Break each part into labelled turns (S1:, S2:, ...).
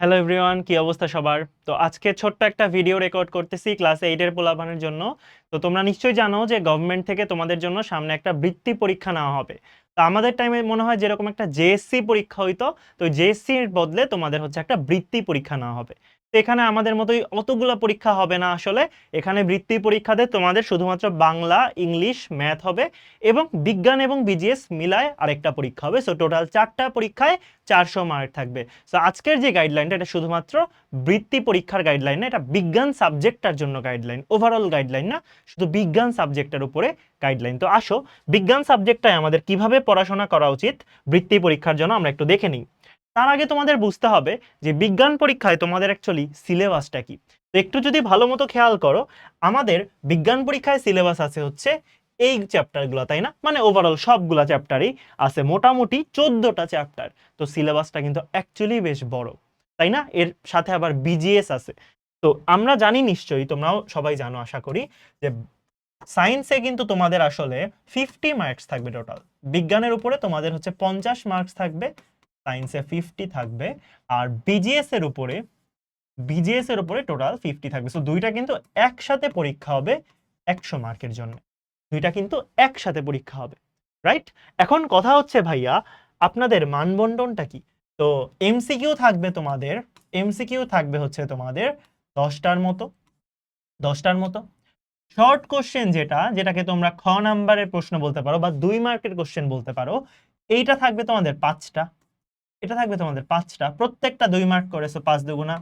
S1: Hello everyone কি অবস্থা সবার? তো আজকে ছোট্ট একটা ভিডিও রেকর্ড করতেছি ক্লাস এইটের পোলাপানের জন্য। তো তোমরা নিশ্চয়ই জানো যে গভর্নমেন্ট থেকে তোমাদের জন্য সামনে একটা বৃত্তি পরীক্ষা নেওয়া হবে। তো আমাদের টাইমে মনে হয় যেরকম একটা জেএসসি পরীক্ষা হইতো, তো জেএসসির বদলে তোমাদের হচ্ছে একটা বৃত্তি পরীক্ষা নেওয়া হবে। এখানে আমাদের মতোই অতগুলো পরীক্ষা হবে না আসলে। এখানে বৃত্তি পরীক্ষাতে তোমাদের শুধুমাত্র বাংলা, ইংলিশ, ম্যাথ হবে এবং বিজ্ঞান এবং বিজিএস মিলায় আরেকটা পরীক্ষা হবে। সো টোটাল চারটা পরীক্ষায় চারশো মার্ক থাকবে। সো আজকের যে গাইডলাইনটা এটা শুধুমাত্র বৃত্তি পরীক্ষার গাইডলাইন এটা বিজ্ঞান সাবজেক্টটার জন্য গাইডলাইন ওভারঅল গাইডলাইন না, শুধু বিজ্ঞান সাবজেক্টের উপরে গাইডলাইন তো আসো, বিজ্ঞান সাবজেক্টটায় আমাদের কীভাবে পড়াশোনা করা উচিত, বৃত্তি পরীক্ষার জন্য আমরা একটু দেখে নিই। তার আগে তোমাদের বুঝতে হবে যে বিজ্ঞান পরীক্ষায় তোমাদের অ্যাকচুয়ালি সিলেবাসটা কি। তো একটু যদি ভালো মতো খেয়াল করো, আমাদের বিজ্ঞান পরীক্ষায় সিলেবাস আছে হচ্ছে এই চ্যাপ্টারগুলো তাই না? মানে ওভারঅল সবগুলা চ্যাপ্টারই আছে, মোটামুটি চোদ্দোটা চ্যাপ্টার তো সিলেবাসটা কিন্তু অ্যাকচুয়ালি বেশ বড়, তাই না? এর সাথে আবার বিজিএস আছে। তো আমরা জানি নিশ্চয়ই, তোমরাও সবাই জানো, আশা করি, যে সায়েন্সে কিন্তু তোমাদের আসলে ফিফটি মার্কস থাকবে টোটাল বিজ্ঞানের উপরে তোমাদের হচ্ছে পঞ্চাশ মার্কস থাকবে সায়েন্সে ফিফটি থাকবে, আর বিজিএস এর উপরে বিজিএস এর উপরে টোটাল ফিফটি থাকবে। সো দুইটা কিন্তু একসাথে পরীক্ষা হবে একশো মার্কের জন্য। দুইটা কিন্তু একসাথে পরীক্ষা হবে রাইট এখন কথা হচ্ছে ভাইয়া, আপনাদের মানবন্টনটা কি? তো এমসিকিউ থাকবে তোমাদের এমসিকিউ থাকবে হচ্ছে তোমাদের দশটার মতো দশটার মতো। শর্ট কোশ্চেন যেটা, যেটাকে তোমরা খ নাম্বারের প্রশ্ন বলতে পারো বা দুই মার্কের কোশ্চেন বলতে পারো, এইটা থাকবে তোমাদের পাঁচটা। এটা থাকবে তোমাদের পাঁচটা। প্রত্যেকটা দুই মার্ক করে সো পাঁচ দুগুণা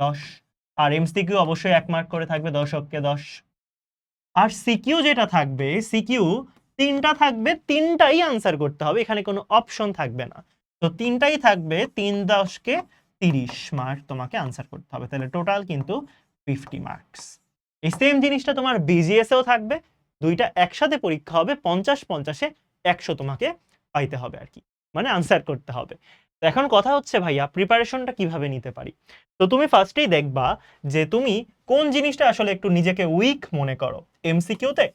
S1: দশ। আর এমসিকিউ অবশ্যই এক মার্ক করে থাকবে, দশককে দশ। আর সিকিউ যেটা থাকবে সিকিউ তিনটা থাকবে, তিনটাই আনসার করতে হবে, এখানে কোনো অপশন থাকবে না। তো তিনটাই থাকবে, তিন দশকে তিরিশ মার্ক তোমাকে আনসার করতে হবে। তাহলে টোটাল কিন্তু ফিফটি মার্কস এই সেম জিনিসটা তোমার বিজিএসেও থাকবে, দুইটা একসাথে পরীক্ষা হবে, পঞ্চাশ পঞ্চাশে একশো তোমাকে পাইতে হবে আর কি। মানে আনসার করতে হবে। তো এখন কথা হচ্ছে, ভাইয়া প্রিপারেশনটা কীভাবে নিতে পারি? তো তুমি ফার্স্টেই দেখবা যে তুমি কোন জিনিসটা আসলে একটু নিজেকে উইক মনে করো? এমসিকিউতে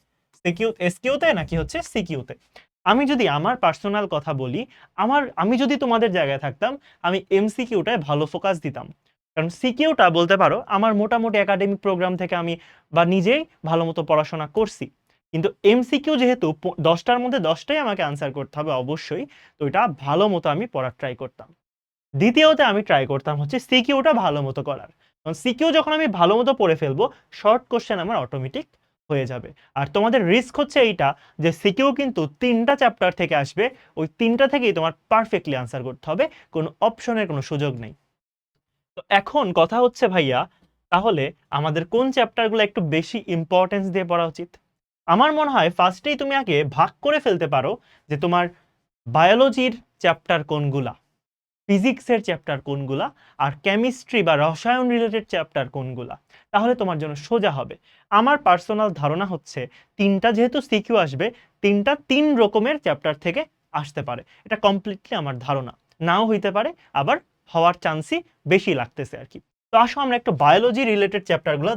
S1: সিকিউ এসকিউতে নাকি হচ্ছে সিকিউতে আমি যদি আমার পার্সোনাল কথা বলি, আমার, আমি যদি তোমাদের জায়গায় থাকতাম, আমি এমসিকিউটায় ভালো ফোকাস দিতাম। কারণ সিকিউটা বলতে পারো, আমার মোটামুটি একাডেমিক প্রোগ্রাম থেকে আমি বা নিজেই ভালো মতো পড়াশোনা করছি। কিন্তু এমসিকিউ যেহেতু দশটার মধ্যে দশটাই আমাকে আনসার করতে হবে অবশ্যই, তো এটা ভালো মতো আমি পড়ার ট্রাই করতাম। দ্বিতীয়তে আমি ট্রাই করতাম হচ্ছে সিকিউটা ভালো মতো করার। কারণ সিকিউ যখন আমি ভালো মতো পড়ে ফেলব শর্ট কোশ্চেন আমার অটোমেটিক হয়ে যাবে। আর তোমাদের রিস্ক হচ্ছে এইটা যে সিকিউ কিন্তু তিনটা চ্যাপ্টার থেকে আসবে, ওই তিনটা থেকেই তোমার পারফেক্টলি আনসার করতে হবে, কোনো অপশনের কোনো সুযোগ নেই। তো এখন কথা হচ্ছে ভাইয়া, তাহলে আমাদের কোন চ্যাপ্টারগুলো একটু বেশি ইম্পর্টেন্স দিয়ে পড়া উচিত? আমার মনে হয় ফার্স্টেই তুমি আগে ভাগ করে ফেলতে পারো যে তোমার বায়োলজির চ্যাপ্টার কোনগুলা ফিজিক্সের চ্যাপ্টার কোনগুলা, আর কেমিস্ট্রি বা রসায়ন রিলেটেড চ্যাপ্টার কোনগুলা, তাহলে তোমার জন্য সোজা হবে। আমার পার্সোনাল ধারণা হচ্ছে তিনটা যেহেতু সিকিউ আসবে, তিনটা তিন রকমের চ্যাপ্টার থেকে আসতে পারে। এটা কমপ্লিটলি আমার ধারণা। নাও হইতে পারে, আবার হওয়ার চান্সই বেশি লাগতেছে আর কি। তো আসো আমরা একটু বায়োলজি রিলেটেড চ্যাপ্টারগুলো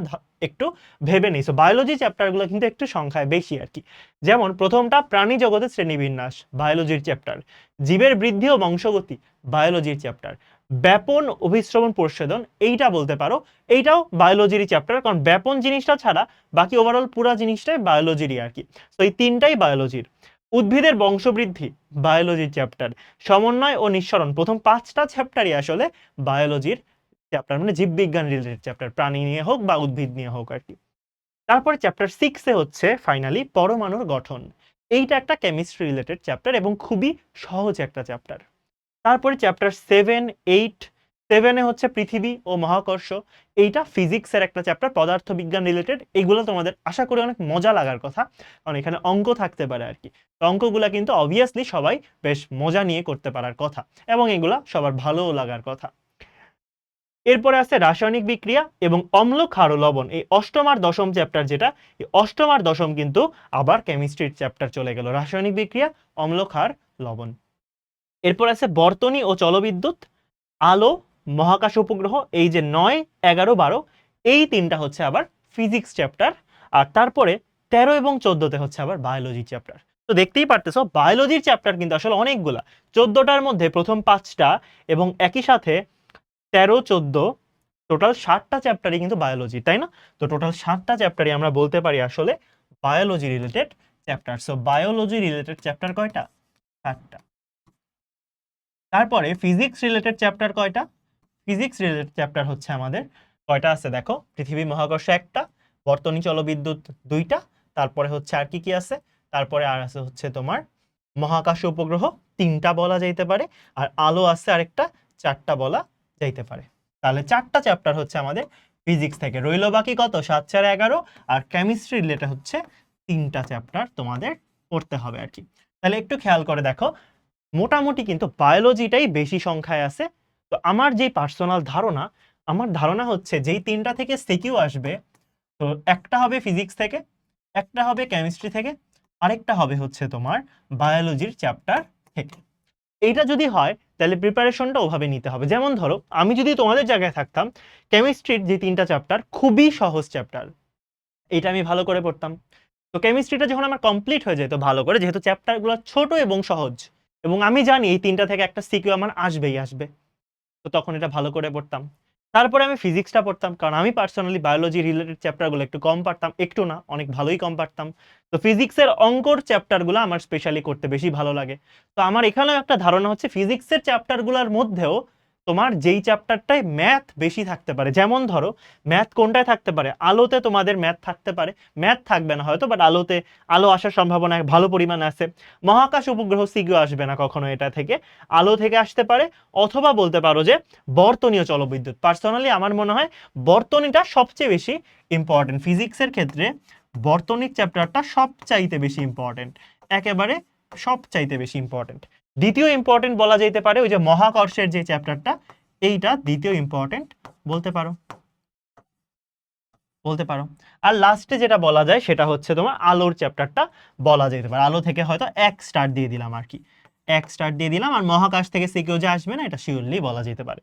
S1: একটু ভেবে নিই। সো বায়োলজি চ্যাপ্টারগুলো কিন্তু একটু সংখ্যায় বেশি আর কি। যেমন প্রথমটা, প্রাণী জগতের শ্রেণীবিন্যাস বায়োলজির চ্যাপ্টার জীবের বৃদ্ধি ও বংশগতি বায়োলজির চ্যাপ্টার ব্যাপন অভিশ্রবণ প্রচ্ছেদন, এইটা বলতে পারো। এইটাও বায়োলজিরই চ্যাপ্টার কারণ ব্যাপন জিনিসটা ছাড়া বাকি ওভারঅল পুরো জিনিসটাই বায়োলজিরই আর কি। তো এই তিনটাই বায়োলজির উদ্ভিদের বংশবৃদ্ধি বায়োলজির চ্যাপ্টার সমন্বয় ও নিঃসরণ, প্রথম পাঁচটা চ্যাপ্টারই আসলে বায়োলজির চ্যাপ্টার মানে জীববিজ্ঞান রিলেটেড চ্যাপ্টার প্রাণী নিয়ে হোক বা উদ্ভিদ নিয়ে হোক আর কি। তারপরে চ্যাপ্টার সিক্সে হচ্ছে ফাইনালি পরমাণুর গঠন। এইটা একটা কেমিস্ট্রি রিলেটেড চ্যাপ্টার এবং খুবই সহজ একটা চ্যাপ্টার তারপরে চ্যাপ্টার সেভেন এইট সেভেনে হচ্ছে পৃথিবী ও মহাকর্ষ। এইটা ফিজিক্সের একটা চ্যাপ্টার পদার্থবিজ্ঞান রিলেটেড এগুলো তোমাদের আশা করি অনেক মজা লাগার কথা, কারণ এখানে অঙ্ক থাকতে পারে আর কি। অঙ্কগুলা কিন্তু অবভিয়াসলি সবাই বেশ মজা নিয়ে করতে পারার কথা এবং এগুলা সবার ভালোও লাগার কথা। এরপরে আছে রাসায়নিক বিক্রিয়া এবং অম্ল ক্ষার লবণ। এই অষ্টম আর দশম চ্যাপ্টার যেটা, এই অষ্টম আর দশম কিন্তু আবার কেমিস্ট্রির চ্যাপ্টার চলে গেল। রাসায়নিক বিক্রিয়া, অম্ল ক্ষার, লবণ। এরপর আছে বর্তনী ও জলবিদ্যুৎ আলো, মহাকাশ উপগ্রহ, এই যে নয়, এগারো, বারো, এই তিনটা হচ্ছে আবার ফিজিক্স চ্যাপ্টার আর তারপরে তেরো এবং চোদ্দতে হচ্ছে আবার বায়োলজি চ্যাপ্টার তো দেখতেই পারতেছো বায়োলজির চ্যাপ্টার কিন্তু আসলে অনেকগুলা। চোদ্দটার মধ্যে প্রথম পাঁচটা এবং একই সাথে তেরো, চোদ্দ টোটাল ষাটটা চ্যাপ্টারই কিন্তু বায়োলজি তাই না? তো টোটাল ষাটটা চ্যাপ্টারই আমরা বলতে পারি আসলে biology related chapter so biology related chapter কয়টা? ষাটটা তারপরে ফিজিক্স রিলেটেড চ্যাপ্টার কয়টা? ফিজিক্স রিলেটেড চ্যাপ্টার হচ্ছে আমাদের কয়টা আছে? দেখো, পৃথিবী মহাকর্ষ একটা, বর্তনী চলবিদ্যুৎ দুইটা, তারপরে হচ্ছে আর কি কি আছে? তারপরে আর আছে হচ্ছে তোমার মহাকাশ উপগ্রহ, তিনটা বলা যাইতে পারে, আর আলো আছে আরেকটা, চারটা বলা যাইতে পারে। তাহলে চারটা চ্যাপ্টার হচ্ছে আমাদের ফিজিক্স থেকে। রইল বাকি কত? সাত, চার, এগারো। আর কেমিস্ট্রি রিলেটেড হচ্ছে তিনটা চ্যাপ্টার তোমাদের পড়তে হবে আর কি। তাহলে একটু খেয়াল করে দেখো, মোটামুটি কিন্তু বায়োলজিটাই বেশি সংখ্যায় আছে। তো আমার যেই পার্সোনাল ধারণা, আমার ধারণা হচ্ছে যেই তিনটা থেকে সিকিউ আসবে, তো একটা হবে ফিজিক্স থেকে, একটা হবে কেমিস্ট্রি থেকে, আরেকটা হবে হচ্ছে তোমার বায়োলজির চ্যাপ্টার থেকে। এইটা যদি হয় তাহলে প্রিপারেশনটা ওভাবে নিতে হবে। যেমন ধরো, আমি যদি তোমাদের জায়গায় থাকতাম কেমিস্ট্রির যে তিনটা চ্যাপ্টার খুবই সহজ চ্যাপ্টার এটা আমি ভালো করে পড়তাম। তো কেমিস্ট্রিটা যখন আমার কমপ্লিট হয়ে যেত ভালো করে, যেহেতু চ্যাপ্টারগুলো ছোট এবং সহজ, এবং আমি জানি এই তিনটা থেকে একটা সিকিউ আমার আসবেই আসবে। তো তখন এটা ভালো করে পড়তাম। তারপরে আমি ফিজিক্সটা পড়তাম, কারণ আমি পার্সোনালি বায়োলজি রিলেটেড চ্যাপ্টারগুলো একটু কম পারতাম, একটু না, অনেক ভালোই কম পারতাম। তো ফিজিক্সের অঙ্কর চ্যাপ্টারগুলো আমার স্পেশালি করতে বেশি ভালো লাগে। তো আমার এখানেও একটা ধারণা হচ্ছে ফিজিক্সের চ্যাপ্টারগুলোর মধ্যেও তোমার যেই চ্যাপ্টারটায় ম্যাথ বেশি থাকতে পারে, যেমন ধরো ম্যাথ কোনটায় থাকতে পারে? আলোতে তোমাদের ম্যাথ থাকতে পারে। ম্যাথ থাকবে না হয়তো বাট আলোতে, আলো আসার সম্ভাবনা ভালো পরিমাণ আছে। মহাকাশ উপগ্রহ সিগিও আসবে না কখনো এটা থেকে। আলো থেকে আসতে পারে, অথবা বলতে পারো যে বর্তনীয় চলবিদ্যুৎ। পার্সোনালি আমার মনে হয় বর্তনীটা সবচেয়ে বেশি ইম্পর্টেন্ট ফিজিক্সের ক্ষেত্রে বর্তনীর চ্যাপ্টারটা সবচাইতে বেশি ইম্পর্টেন্ট একেবারে সবচাইতে বেশি ইম্পর্টেন্ট দ্বিতীয় ইম্পর্টেন্ট বলা যেতে পারে, ওই যে মহাকর্ষের যে চ্যাপ্টারটা এইটা দ্বিতীয় ইম্পর্টেন্ট বলতে পারো। বলতে পারো। আর লাস্টে যেটা বলা যায়, সেটা হচ্ছে তোমার আলোর চ্যাপ্টারটা বলা যেতে পারে। আলো থেকে হয়তো এক স্টার দিয়ে দিলাম আর কি। এক স্টার দিয়ে দিলাম, আর মহাকাশ থেকে সিকিউ যে আসবে না, এটা শিওরলি বলা যেতে পারে।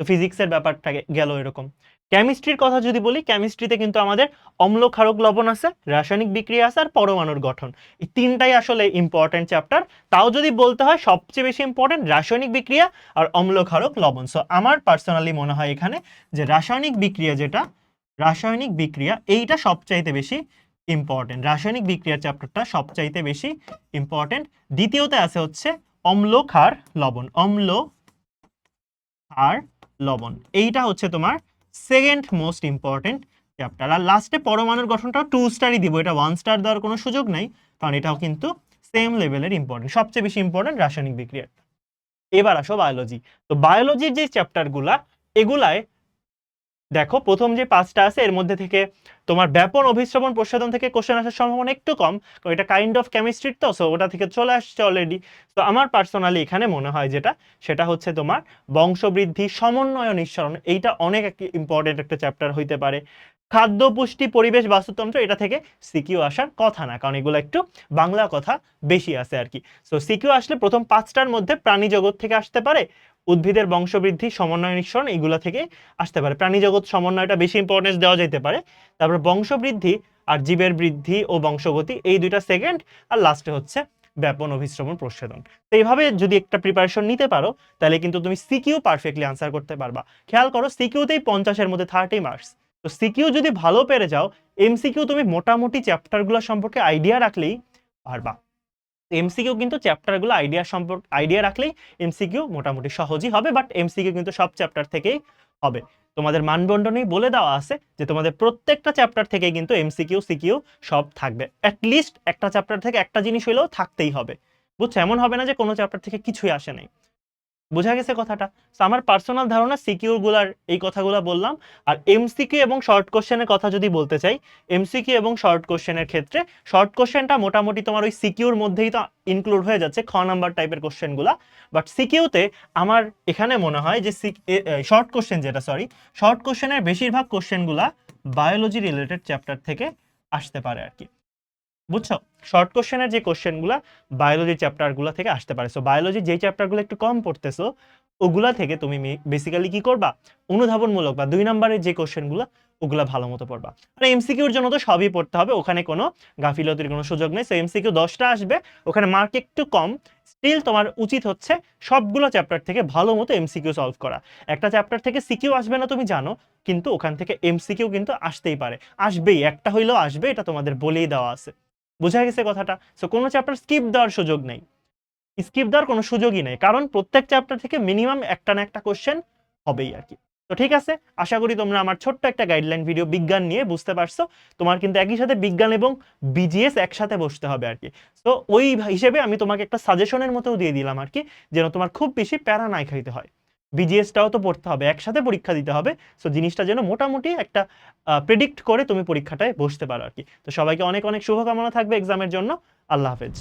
S1: তো ফিজিক্সের ব্যাপারটা গেল এরকম। কেমিস্ট্রির কথা যদি বলি কেমিস্ট্রিতে কিন্তু আমাদের অম্ল ক্ষারক লবণ আছে, রাসায়নিক বিক্রিয়া আছে আর পরমাণুর গঠন। এই তিনটাই আসলে ইম্পর্টেন্ট চ্যাপ্টার তাও যদি বলতে হয়, সবচেয়ে বেশি ইম্পর্টেন্ট রাসায়নিক বিক্রিয়া আর অম্ল ক্ষারক লবণ। সো আমার পার্সোনালি মনে হয় এখানে যে রাসায়নিক বিক্রিয়া যেটা, রাসায়নিক বিক্রিয়া এইটা সবচাইতে বেশি ইম্পর্টেন্ট রাসায়নিক বিক্রিয়ার চ্যাপ্টারটা সবচাইতে বেশি ইম্পর্টেন্ট দ্বিতীয়তে আছে হচ্ছে অম্ল ক্ষার লবণ। অম্ল ক্ষার লবণ। এইটা হচ্ছে তোমার সেকেন্ড মোস্ট ইম্পর্টেন্ট চ্যাপ্টার আর লাস্টে পরমাণুর গঠনটা টু স্টারই দিব। এটা ওয়ান স্টার দেওয়ার কোনো সুযোগ নেই, কারণ এটাও কিন্তু সেম লেভেলের ইম্পর্টেন্ট সবচেয়ে বেশি ইম্পর্টেন্ট রাসায়নিক বিক্রিয়া এবার আসো বায়োলজি তো বায়োলজির যে চ্যাপ্টারগুলা এগুলায় দেখো, প্রথম যে পাঁচটা আছে, এর মধ্যে থেকে তোমার ব্যাপন অভিশ্রবণ প্রসাদন থেকে কোশ্চেন আসার সম্ভাবনা একটু কম এটা কাইন্ড অফ কেমিস্ট্রির তো সো ওটা থেকে চলে আসছে অলরেডি তো আমার পার্সোনালি এখানে মনে হয় যেটা, সেটা হচ্ছে তোমার বংশবৃদ্ধি, সমন্বয় নিঃসরণ, এইটা অনেক ইম্পর্টেন্ট একটা চ্যাপ্টার হইতে পারে। খাদ্য পুষ্টি, পরিবেশ, বাস্তুতন্ত্র, এটা থেকে সিকিউ আসার কথা না, কারণ এগুলো একটু বাংলা কথা বেশি আছে আর কি। সো সিকিউ আসলে প্রথম পাঁচটার মধ্যে প্রাণী জগৎ থেকে আসতে পারে, উদ্ভিদের বংশবৃদ্ধি, সমন্বয় নিঃসরণ, এগুলো থেকে আসতে পারে। প্রাণী জগৎ সমন্বয়টা বেশি ইম্পর্টেন্স দেওয়া যেতে পারে। তারপর বংশবৃদ্ধি আর জীবের বৃদ্ধি ও বংশগতি, এই দুইটা সেকেন্ড আর লাস্টে হচ্ছে ব্যাপন অভিশ্রবণ, প্রচ্ছেদন। তো এইভাবে যদি একটা প্রিপারেশন নিতে পারো, তাহলে কিন্তু তুমি সিকিউ পারফেক্টলি আনসার করতে পারবা। খেয়াল করো, সিকিউতেই পঞ্চাশের মধ্যে থার্টি মার্কস তো সিকিউ যদি ভালো পেরে যাও এমসিকিউ তুমি মোটামুটি চ্যাপ্টারগুলো সম্পর্কে আইডিয়া রাখলেই পারবা। এমসিকিউ কিন্তু চ্যাপ্টারগুলো আইডিয়া সম্পর্কে, আইডিয়া রাখলেই এমসিকিউ মোটামুটি সহজই হবে, বাট এমসিকিউ কিন্তু সব চ্যাপ্টার থেকেই হবে। তোমাদের মানদণ্ডনেই বলে দেওয়া আছে যে তোমাদের প্রত্যেকটা চ্যাপ্টার থেকে কিন্তু এমসিকিউ সিকিউ সব থাকবে। লিস্ট একটা চ্যাপ্টার থেকে একটা জিনিস হলেও থাকতেই হবে। বুঝছ? এমন হবে না যে কোনো চ্যাপ্টার থেকে কিছুই আসে নাই। বোঝা গেছে কথাটা। আমার পার্সোনাল ধারণা সিকিউরগুলার এই কথাগুলো বললাম। আর এমসিকিউ এবং শর্ট কোশ্চেনের কথা যদি বলতে চাই এমসিকিউ এবং শর্ট কোশ্চেনের ক্ষেত্রে শর্ট কোশ্চেনটা মোটামুটি তোমার ওই সিকিউর মধ্যেই তো ইনক্লুড হয়ে যাচ্ছে, খ নাম্বার টাইপের কোশ্চেনগুলা বাট সিকিউতে আমার এখানে মনে হয় যে শর্ট কোশ্চেন যেটা সরি শর্ট কোশ্চেনের বেশিরভাগ কোশ্চেনগুলা বায়োলজি রিলেটেড চ্যাপ্টার থেকে আসতে পারে আর কি। বুঝছ? শর্ট কোশ্চেনের যে কোশ্চেনগুলা বায়োলজি চ্যাপ্টারগুলো থেকে আসতে পারে। সো বায়োলজি যেই চ্যাপ্টারগুলো একটু কম পড়তেছো, ওগুলা থেকে তুমি বেসিক্যালি কি করবা? অনুধাবনমূলক বা দুই নম্বরের যে কোশ্চেনগুলো ওগুলা ভালো মতো পড়বা। আর এমসিকিউর জন্য তো সবই পড়তে হবে, ওখানে কোনো গাফিলতির কোনো সুযোগ নেই। সো এমসিকিউ দশটা আসবে, ওখানে মার্ক একটু কম। স্টিল তোমার উচিত হচ্ছে সবগুলো চ্যাপ্টার থেকে ভালো মতো এমসিকিউ সলভ করা। একটা চ্যাপ্টার থেকে সিকিউ আসবে না, তুমি জানো, কিন্তু ওখান থেকে এমসিকিউ কিন্তু আসতেই পারে। আসবেই, একটা হইলেও আসবে, এটা তোমাদের বলেই দেওয়া আছে। বোঝা গেছে কথাটা? সো কোনো চ্যাপ্টার স্কিপ দেওয়ার সুযোগ নেই। স্কিপ দেওয়ার কোনো সুযোগই নেই। কারণ প্রত্যেক চ্যাপ্টার থেকে মিনিমাম একটা না একটা কোশ্চেন হবেই আর কি। তো ঠিক আছে? আশা করি তোমরা আমার ছোট্ট একটা গাইডলাইন ভিডিও বিজ্ঞান নিয়ে বুঝতে পারছ। তোমার কিন্তু একই সাথে বিজ্ঞান এবং বিজিএস একসাথে বসতে হবে আর কি। তো ওই হিসেবে আমি তোমাকে একটা সাজেশনের মতোও দিয়ে দিলাম আর কি, যেন তোমার খুব বেশি প্যারা নাই খাইতে হয়। বিজিএসটাও তো পড়তে হবে, একসাথে পরীক্ষা দিতে হবে। সো জিনিসটা যেন মোটামুটি একটা প্রেডিক্ট করে তুমি পরীক্ষাটায় বসতে পারো আর কি। তো সবাইকে অনেক অনেক শুভকামনা থাকবে এক্সামের জন্য। আল্লাহ হাফেজ।